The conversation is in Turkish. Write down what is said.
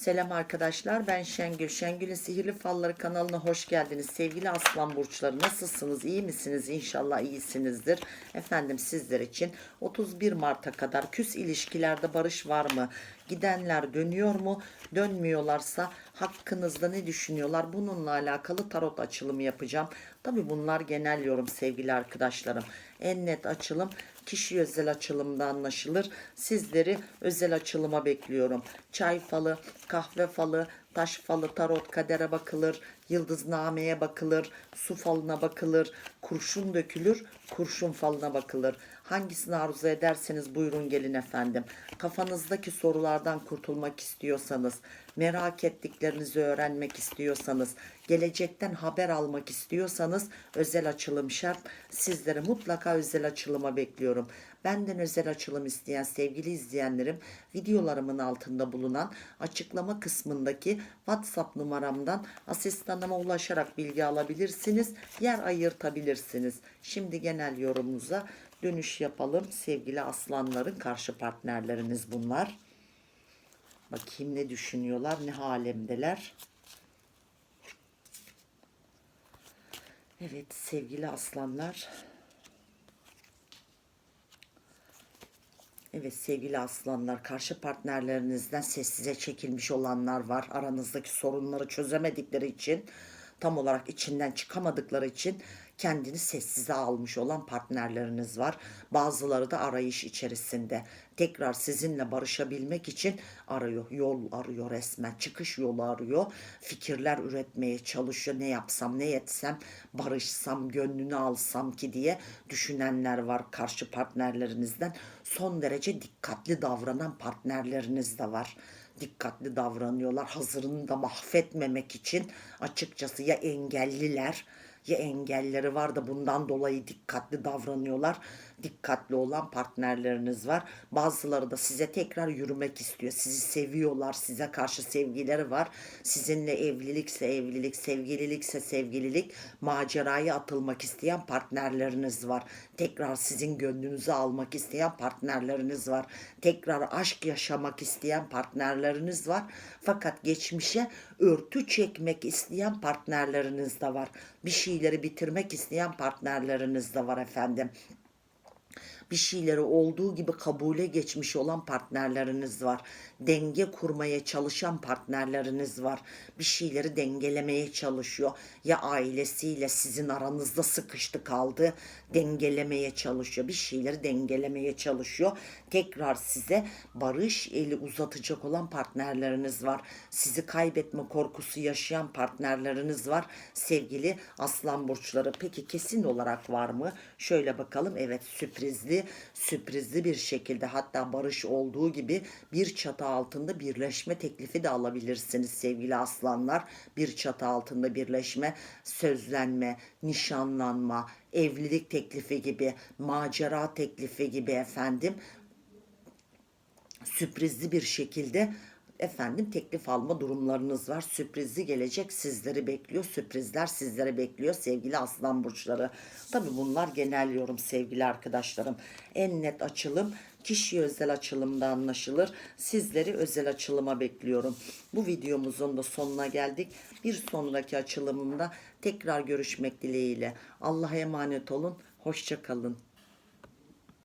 Selam arkadaşlar ben Şengül. Şengül'ün Sihirli Falları kanalına hoş geldiniz. Sevgili aslan burçları nasılsınız? İyi misiniz? İnşallah iyisinizdir. Efendim sizler için 31 Mart'a kadar küs ilişkilerde barış var mı? Gidenler dönüyor mu? Dönmüyorlarsa hakkınızda ne düşünüyorlar? Bununla alakalı tarot açılımı yapacağım. Tabi bunlar genel yorum sevgili arkadaşlarım. En net açılım kişi özel açılımda anlaşılır. Sizleri özel açılıma bekliyorum. Çay falı, kahve falı, taş falı, tarot kadere bakılır, yıldıznameye bakılır, su falına bakılır, kurşun dökülür, kurşun falına bakılır. Hangisini arzu ederseniz buyurun gelin efendim. Kafanızdaki sorulardan kurtulmak istiyorsanız, merak ettiklerinizi öğrenmek istiyorsanız, gelecekten haber almak istiyorsanız özel açılım şart. Sizleri mutlaka özel açılıma bekliyorum. Benden özel açılım isteyen sevgili izleyenlerim videolarımın altında bulunan açıklama kısmındaki WhatsApp numaramdan asistanıma ulaşarak bilgi alabilirsiniz. Yer ayırtabilirsiniz. Şimdi genel yorumumuza dönüş yapalım. Sevgili aslanların karşı partnerleriniz bunlar. Bakayım ne düşünüyorlar, ne halemdeler. Evet sevgili aslanlar. Evet sevgili aslanlar karşı partnerlerinizden sessize çekilmiş olanlar var. Aranızdaki sorunları çözemedikleri için tam olarak içinden çıkamadıkları için kendini sessize almış olan partnerleriniz var. Bazıları da arayış içerisinde. Tekrar sizinle barışabilmek için arıyor, yol arıyor resmen. Çıkış yolu arıyor. Fikirler üretmeye çalışıyor. Ne yapsam, ne etsem, barışsam, gönlünü alsam ki diye düşünenler var karşı partnerlerinizden. Son derece dikkatli davranan partnerleriniz de var dikkatli davranıyorlar. Hazırını da mahvetmemek için açıkçası ya engelliler ya engelleri var da bundan dolayı dikkatli davranıyorlar. Dikkatli olan partnerleriniz var. Bazıları da size tekrar yürümek istiyor. Sizi seviyorlar. Size karşı sevgileri var. Sizinle evlilikse evlilik, sevgililikse sevgililik, maceraya atılmak isteyen partnerleriniz var. Tekrar sizin gönlünüzü almak isteyen partnerleriniz var. Tekrar aşk yaşamak isteyen partnerleriniz var. Fakat geçmişe örtü çekmek isteyen partnerleriniz de var. Bir şeyleri bitirmek isteyen partnerleriniz de var efendim bir şeyleri olduğu gibi kabule geçmiş olan partnerleriniz var. Denge kurmaya çalışan partnerleriniz var. Bir şeyleri dengelemeye çalışıyor. Ya ailesiyle sizin aranızda sıkıştı kaldı. Dengelemeye çalışıyor. Bir şeyleri dengelemeye çalışıyor. Tekrar size barış eli uzatacak olan partnerleriniz var. Sizi kaybetme korkusu yaşayan partnerleriniz var. Sevgili aslan burçları. Peki kesin olarak var mı? Şöyle bakalım. Evet sürprizli sürprizli bir şekilde hatta barış olduğu gibi bir çatı altında birleşme teklifi de alabilirsiniz sevgili aslanlar. Bir çatı altında birleşme, sözlenme, nişanlanma, evlilik teklifi gibi, macera teklifi gibi efendim sürprizli bir şekilde efendim teklif alma durumlarınız var. Sürprizli gelecek sizleri bekliyor. Sürprizler sizlere bekliyor sevgili aslan burçları. Tabi bunlar genel yorum sevgili arkadaşlarım. En net açılım kişi özel açılımda anlaşılır. Sizleri özel açılıma bekliyorum. Bu videomuzun da sonuna geldik. Bir sonraki açılımında tekrar görüşmek dileğiyle. Allah'a emanet olun. Hoşçakalın.